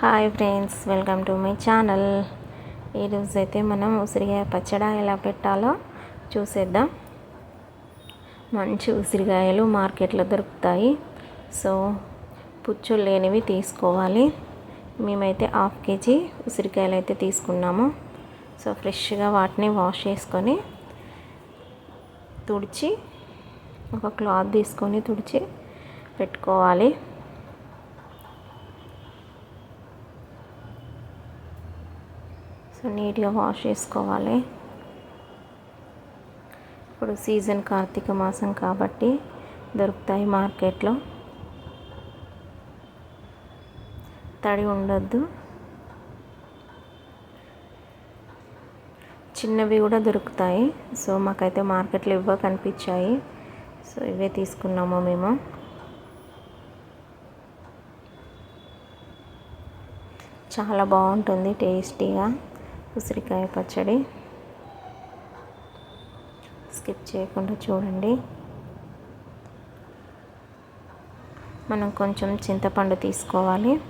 Hi friends welcome to my channel. ఈరోజు అయితే మనం ఉసిరికాయ పచ్చడి ఎలా పెట్టాలో చూసేద్దాం. మంచి ఉసిరికాయలు మార్కెట్లో దొరుకుతాయి. సో పుచ్చులు లేనివి తీసుకోవాలి. మేమైతే హాఫ్ కేజీ ఉసిరికాయలు అయితే తీసుకున్నాము. సో ఫ్రెష్గా వాటిని వాష్ చేసుకొని తుడిచి ఒక క్లాత్ తీసుకొని తుడిచి పెట్టుకోవాలి. సో నీట్గా వాష్ చేసుకోవాలి. ఇప్పుడు సీజన్ కార్తీక మాసం కాబట్టి దొరుకుతాయి మార్కెట్లో. తడి ఉండొద్దు. చిన్నవి కూడా దొరుకుతాయి. సో మాకైతే మార్కెట్లో ఇవ్వ కనిపించాయి సో ఇవే తీసుకున్నాము మేము. చాలా బాగుంటుంది టేస్టీగా. ఉసిరికాయ పచ్చడి. స్కిప్ చేయకుండా చూడండి. మనం కొంచెం చింతపండు తీసుకోవాలి.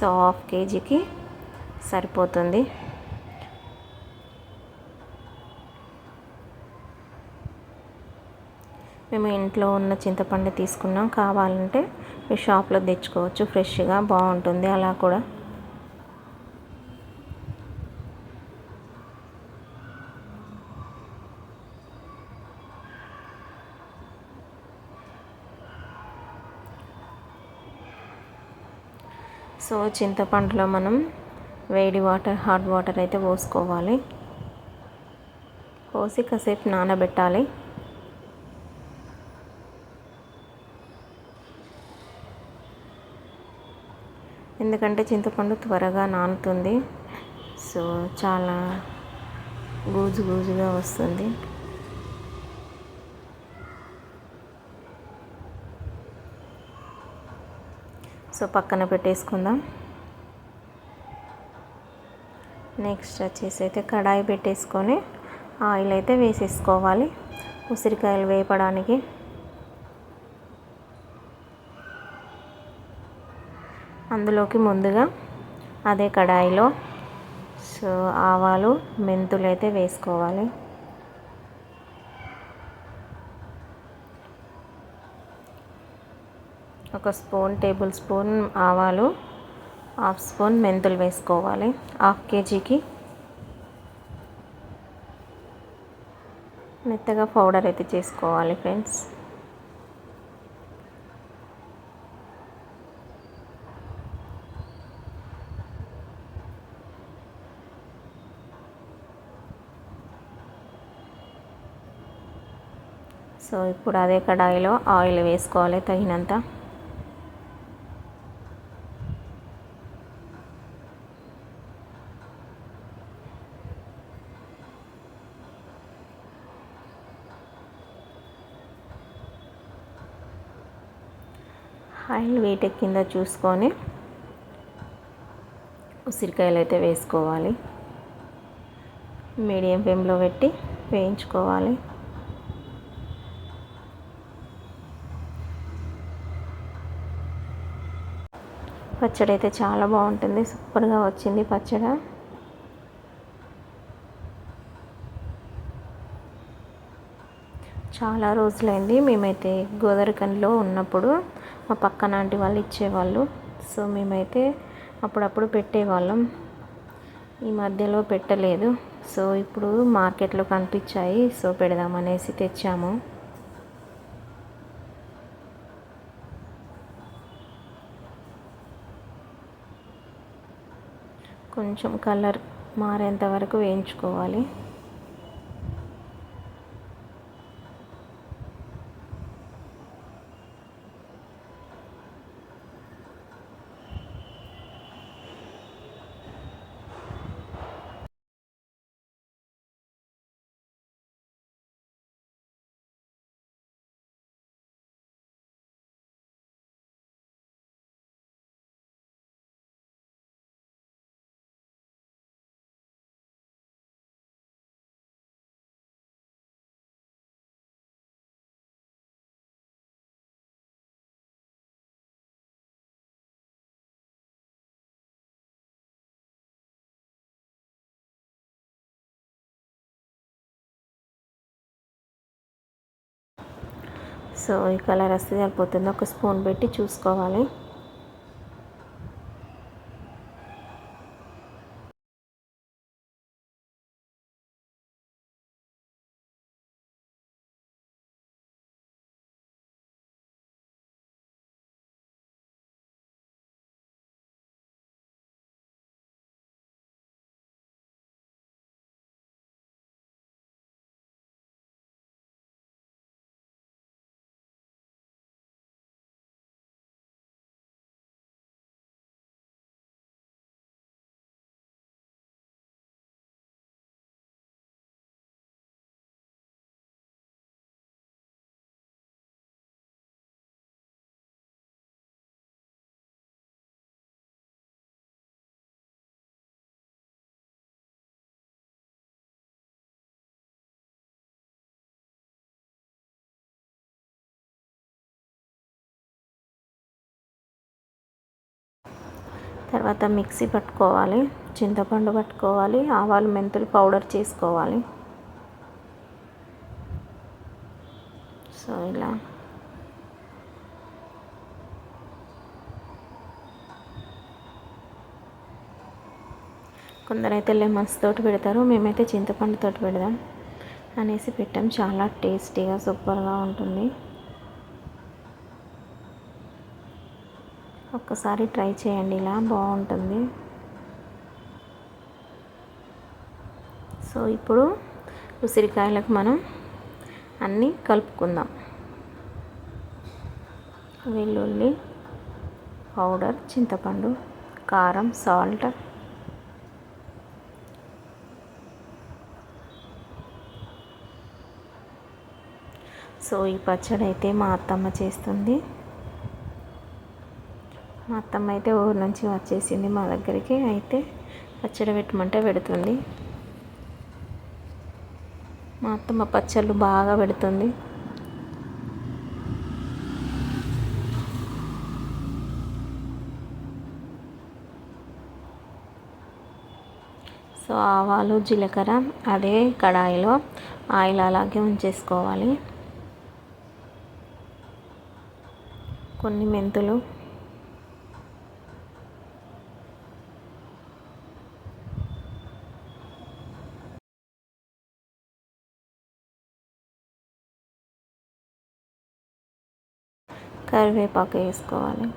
సో హాఫ్ కేజీకి సరిపోతుంది. మేము ఇంట్లో ఉన్న చింతపండు తీసుకున్నాం. కావాలంటే మీ షాప్లో తెచ్చుకోవచ్చు. ఫ్రెష్గా బాగుంటుంది. అలా కూడా సో చింతపండులో మనం వేడి వాటర్ హాట్ వాటర్ అయితే పోసుకోవాలి. పోసి కాసేపు నానబెట్టాలి. ఎందుకంటే చింతపండు త్వరగా నానుతుంది. సో చాలా గూజు గూజుగా వస్తుంది. సో పక్కన పెట్టేసుకుందాం. నెక్స్ట్ వచ్చేసి అయితే కడాయి పెట్టేసుకొని ఆయిల్ అయితే వేసేసుకోవాలి. ఉసిరికాయలు వేపడానికి. అందులోకి ముందుగా అదే కడాయిలో సో ఆవాలు మెంతులు అయితే వేసుకోవాలి. ఒక స్పూన్ టేబుల్ స్పూన్ ఆవాలు హాఫ్ స్పూన్ మెంతులు వేసుకోవాలి హాఫ్ కేజీకి. మెత్తగా పౌడర్ అయితే చేసుకోవాలి ఫ్రెండ్స్. సో ఇప్పుడు అదే కడాయిలో ఆయిల్ వేసుకోవాలి తగినంత. ఆయిల్ కింద చూసుకొని ఉసిరికాయలు అయితే వేసుకోవాలి. మీడియం ఫ్లేమ్లో పెట్టి వేయించుకోవాలి. పచ్చడి అయితే చాలా బాగుంటుంది. సూపర్గా వచ్చింది పచ్చడి. చాలా రోజులైంది మేమైతే గోదరికంలో ఉన్నప్పుడు మా పక్కన ఆంటీ వాళ్ళు ఇచ్చేవాళ్ళు. సో మేమైతే అప్పుడప్పుడు పెట్టేవాళ్ళం. ఈ మధ్యలో పెట్టలేదు. సో ఇప్పుడు మార్కెట్లో కనిపించాయి. సో పెడదామనేసి తెచ్చాము. కొంచెం కలర్ మారేంత వరకు వేయించుకోవాలి. సో ఈ కలర్ వస్తే సరిపోతుంది. ఒక స్పూన్ పెట్టి చూసుకోవాలి. తర్వాత మిక్సీ పట్టుకోవాలి చింతపండు పట్టుకోవాలి ఆవాలు మెంతులు పౌడర్ చేసుకోవాలి. సో ఇలా. కొందరైతే లెమన్స్ తోటి పెడతారు మేమైతే చింతపండుతో పెడదాం అనేసి పెట్టాం. చాలా టేస్టీగా సూపర్గా ఉంటుంది. ఒక్కసారి ట్రై చేయండి ఇలా బాగుంటుంది. సో ఇప్పుడు ఉసిరికాయలకు మనం అన్నీ కలుపుకుందాం. వెల్లుల్లి పౌడర్ చింతపండు కారం సాల్ట్. సో ఈ పచ్చడి అయితే మా అత్తమ్మ చేస్తుంది. మా అత్తమ్మ అయితే ఊరు నుంచి వచ్చేసింది మా దగ్గరికి. అయితే పచ్చడి పెట్టమంటే పెడుతుంది. మా అత్తమ్మ పచ్చళ్ళు బాగా పెడుతుంది. సో ఆవాలు జీలకర్ర అదే కడాయిలో ఆయిల్ అలాగే ఉంచేసుకోవాలి. కొన్ని మెంతులు కరివేపాకు వేసుకోవాలి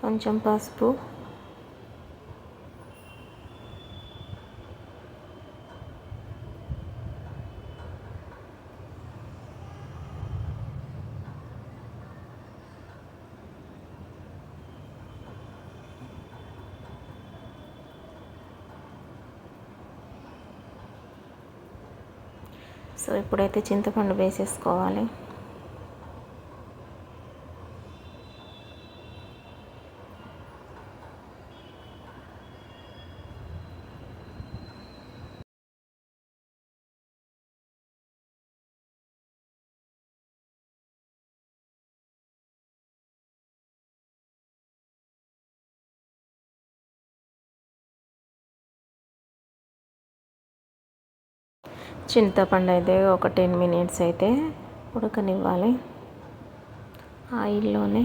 కొంచెం పసుపు సో ఇప్పుడైతే చింతపండు వేసేసుకోవాలి. చింతపండు అయితే ఒక టెన్ మినిట్స్ అయితే ఉడకనివ్వాలి. ఆయిల్లోనే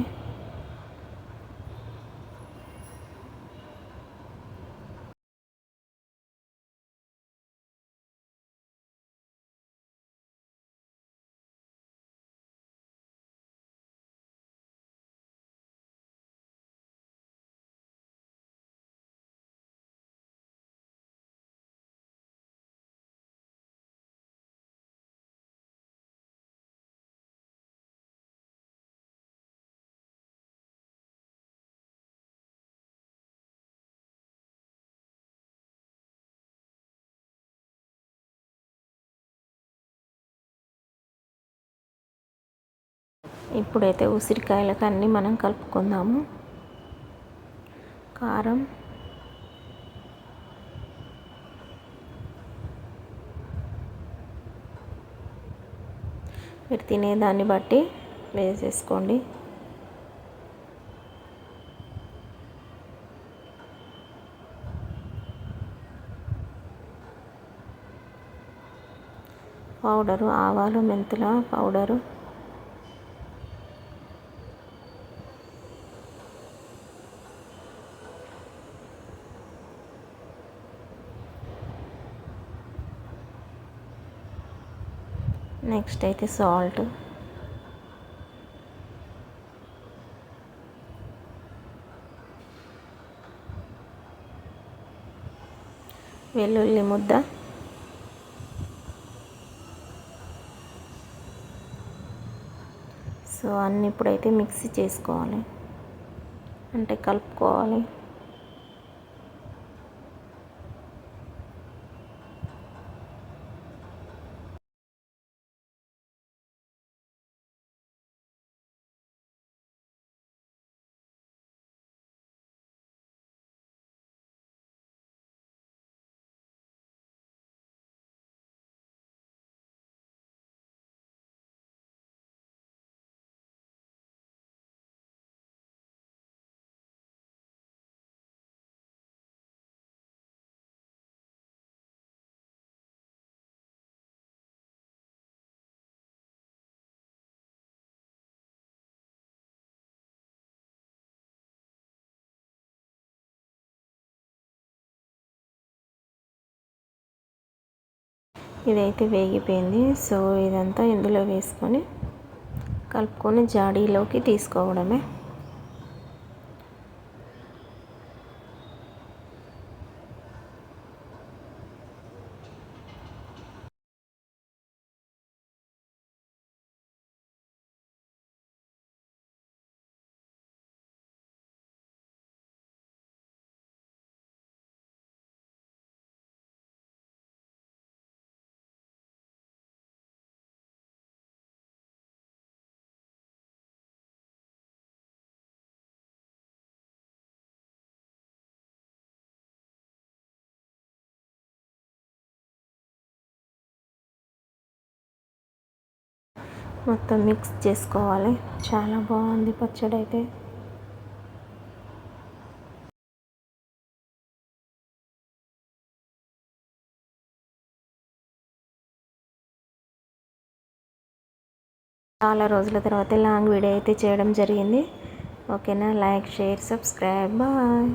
ఇప్పుడైతే ఉసిరికాయలకు అన్నీ మనం కలుపుకుందాము. కారం. మీరు తినేదాన్ని బట్టి వేసేసుకోండి. పౌడరు ఆవాలు మెంతుల పౌడరు. నెక్స్ట్ అయితే సాల్ట్. వెల్లుల్లి ముద్ద. సో అన్నీ ఇప్పుడైతే మిక్సీ చేసుకోవాలి. అంటే కలుపుకోవాలి. ఇదైతే వేగిపోయింది. సో ఇదంతా ఇందులో వేసుకొని కలుపుకొని జాడీలోకి తీసుకోవడమే. మొత్తం మిక్స్ చేసుకోవాలి. చాలా బాగుంది పచ్చడి అయితే చాలా రోజుల తర్వాత లాంగ్ వీడియో అయితే చేయడం జరిగింది. ఓకేనా? Like share subscribe. బాయ్.